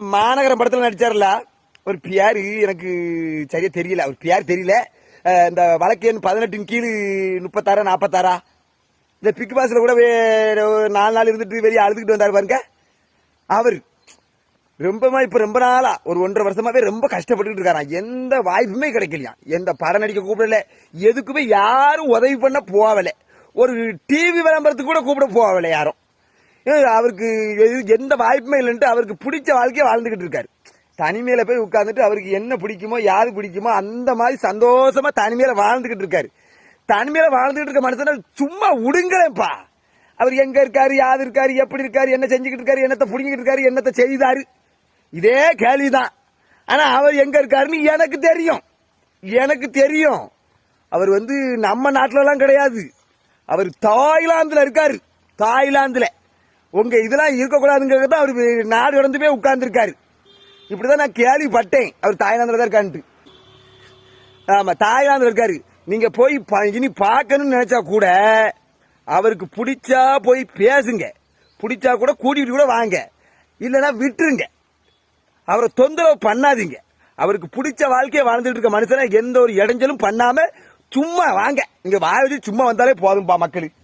மாநகரம் படத்தில் நடிச்சார்ல ஒரு பியாரு எனக்கு சரியா தெரியல அவர் பியார் தெரியல. இந்த வழக்கு பதினெட்டின் கீழ் முப்பத்தாறா நாற்பத்தாறா இந்த பிக் பாஸ்ல கூட ஒரு நாலு நாள் இருந்துட்டு வெளியே அழுதுகிட்டு வந்தார் பாருங்க. அவர் ரொம்பமா இப்ப ரொம்ப நாளா ஒரு ஒன்றரை வருஷமாவே ரொம்ப கஷ்டப்பட்டுக்கிட்டு இருக்காராம் எந்த வாய்ப்புமே கிடைக்கலையா? எந்த படம் நடிக்க கூப்பிடல. எதுக்குமே யாரும் உதவி பண்ண போகல. ஒரு டிவி விளம்பரத்துக்கு கூட கூப்பிட போகலை யாரும். அவருக்கு எந்த வாய்ப்புமே இல்லைன்ட்டு அவருக்கு பிடிச்ச வாழ்க்கையை வாழ்ந்துகிட்டு இருக்காரு. தனிமையில போய் உட்கார்ந்துட்டு அவருக்கு என்ன பிடிக்குமோ யாரு பிடிக்குமோ அந்த மாதிரி சந்தோஷமா தனிமையில வாழ்ந்துகிட்டு இருக்காரு. தனிமையில வாழ்ந்துகிட்டு இருக்க மனுஷனை சும்மா விடுங்களேப்பா அவர் எங்க இருக்காரு யாரு இருக்காரு எப்படி இருக்காரு என்ன செஞ்சுக்கிட்டு இருக்காரு என்னத்தை புடிங்கிட்டு இருக்காரு என்னத்தை செய்தாரு. இதே கேள்விதான். ஆனா அவர் எங்க இருக்காருன்னு எனக்கு தெரியும். எனக்கு தெரியும். அவர் வந்து நம்ம நாட்டுல எல்லாம் கிடையாது. அவர் தாய்லாந்துல இருக்காரு. தாய்லாந்துல. உங்க இதெல்லாம் இருக்கக்கூடாதுங்கிறது தான் அவர் நாடு கடந்து போய் உட்கார்ந்துருக்காரு. இப்படி இப்படிதான் நான் கேள்விப்பட்டேன். அவர் தாய்லாந்தில் தான் இருக்கான்ட்டு. ஆமாம் தாய்லாந்தில் இருக்காரு. நீங்கள் போய் இனி பார்க்கணும்னு நினச்சா கூட அவருக்கு பிடிச்சா போய் பேசுங்க. பிடிச்சா கூட கூட்டிகிட்டு கூட வாங்க. இல்லைன்னா விட்டுருங்க. அவரை தொந்தரவு பண்ணாதீங்க. அவருக்கு பிடிச்ச வாழ்க்கையை வாழ்ந்துட்டு இருக்க மனுஷனை எந்த ஒரு இடைஞ்சலும் பண்ணாமல் சும்மா வாங்க. இங்கே வாய சும்மா வந்தாலே போதும்பா மக்களுக்கு